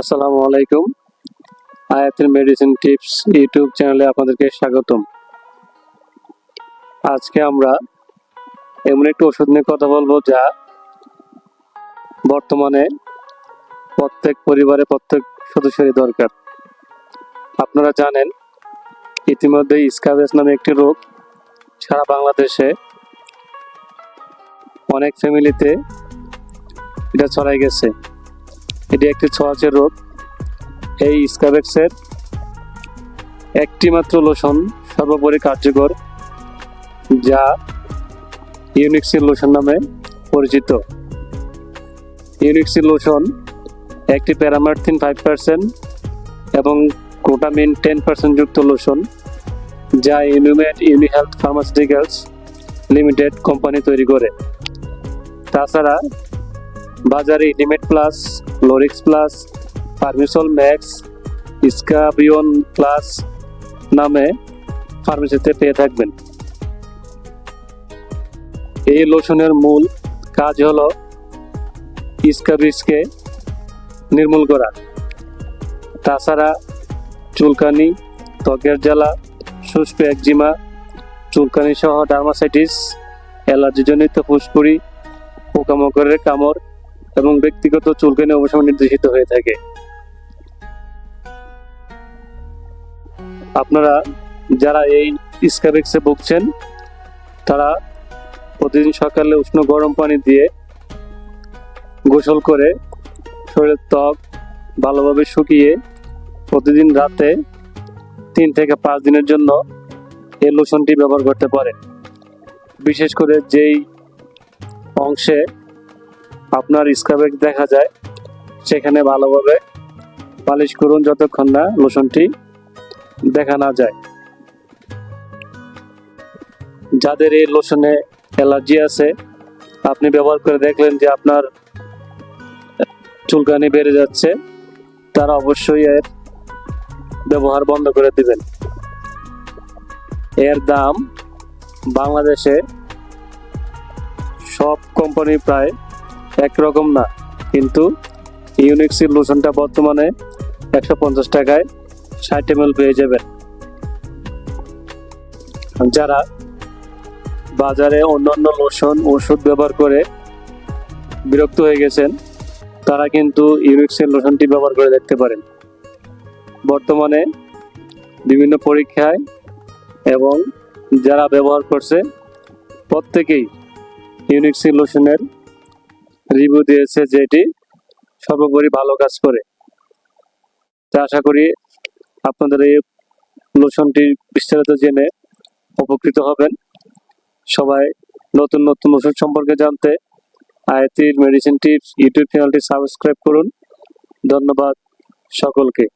আসসালামু আলাইকুম। আয়াতের মেডিসিন টিপস ইউটিউব চ্যানেলে আপনাদেরকে স্বাগতম। আজকে আমরা এমন একটি ওষুধ নিয়ে কথা বলব যা বর্তমানে প্রত্যেক পরিবারে, প্রত্যেক সদস্যেরই দরকার। আপনারা জানেন, ইতিমধ্যে স্কাবেস নামে একটি রোগ সারা বাংলাদেশে অনেক ফ্যামিলিতে এটা ছড়াই গেছে। এটি একটি ছোঁয়াচে রোগ। এই স্কাবেক্সের একটি মাত্র লোশন সর্বোপরি কার্যকর, যা ইউনিক্সিল লোশন নামে পরিচিত। ইউনিক্সিল লোশন একটি প্যারামার্থিন ফাইভ পার্সেন্ট এবং গ্লুটামিন টেন পার্সেন্ট যুক্ত লোশন, যা Unimate Uni health pharmaceuticals limited company তৈরি করে। তাছাড়া বাজারে limit plus Lorix plus Permisol max Scabion plus নামে ফার্মেসিতে পেয়ে থাকবেন। এই লোশনের মূল কাজ হলো স্কাবিসকে নির্মূল করা। তাছাড়া চুলকানি, ত্বকের জ্বালা, শুষ্ক একজিমা, চুলকানি সহ ডার্মাসাইটিস অ্যালার্জিজনিত ফুসকুড়ি, পোকামাকড়ের কামড় এবং ব্যক্তিগত চুলকানি অবসর নির্দেশিত হয়ে থাকে। আপনারা যারা এই স্কাবেক্সে ভুগছেন, তারা প্রতিদিন সকালে উষ্ণ গরম পানি দিয়ে গোসল করে শরীরের ত্বক ভালোভাবে শুকিয়ে প্রতিদিন রাতে তিন থেকে পাঁচ দিনের জন্য এই লোশনটি ব্যবহার করতে পারে বিশেষ করে যেই অংশে আপনার স্ক্রাবেক দেখা যায়, সেখানে ভালোভাবে পালিশ করুন যতক্ষণ না লোশনটি দেখা না যায়। যাদের এই লোশনে অ্যালার্জি আছে, আপনি ব্যবহার করে দেখলেন যে আপনার চুলকানি বেড়ে যাচ্ছে, তারা অবশ্যই এর ব্যবহার বন্ধ করে দিবেন। এর দাম বাংলাদেশে সব কোম্পানি প্রায় একরকম না। কিন্তু ইউনিক্সির লোশনটা বর্তমানে একশো পঞ্চাশ টাকায় ষাট এম পেয়ে যাবেন। যারা বাজারে অন্যান্য লোশন ওষুধ ব্যবহার করে বিরক্ত হয়ে গেছেন, তারা কিন্তু ইউনিক্সের লোশনটি ব্যবহার করে দেখতে পারেন। বর্তমানে বিভিন্ন পরীক্ষায় এবং যারা ব্যবহার করছে, প্রত্যেকেই ইউনিক্সি লোশনের রিভিউ দিয়েছে যে এটি সর্বোপরি ভালো কাজ করে। তা আশা করি আপনাদের এই লোশনটি বিস্তারিত জেনে উপকৃত হবেন। সবাই নতুন নতুন লোশন সম্পর্কে জানতে আয়তির মেডিসিন টিপস ইউটিউব চ্যানেলটি সাবস্ক্রাইব করুন। ধন্যবাদ সকলকে।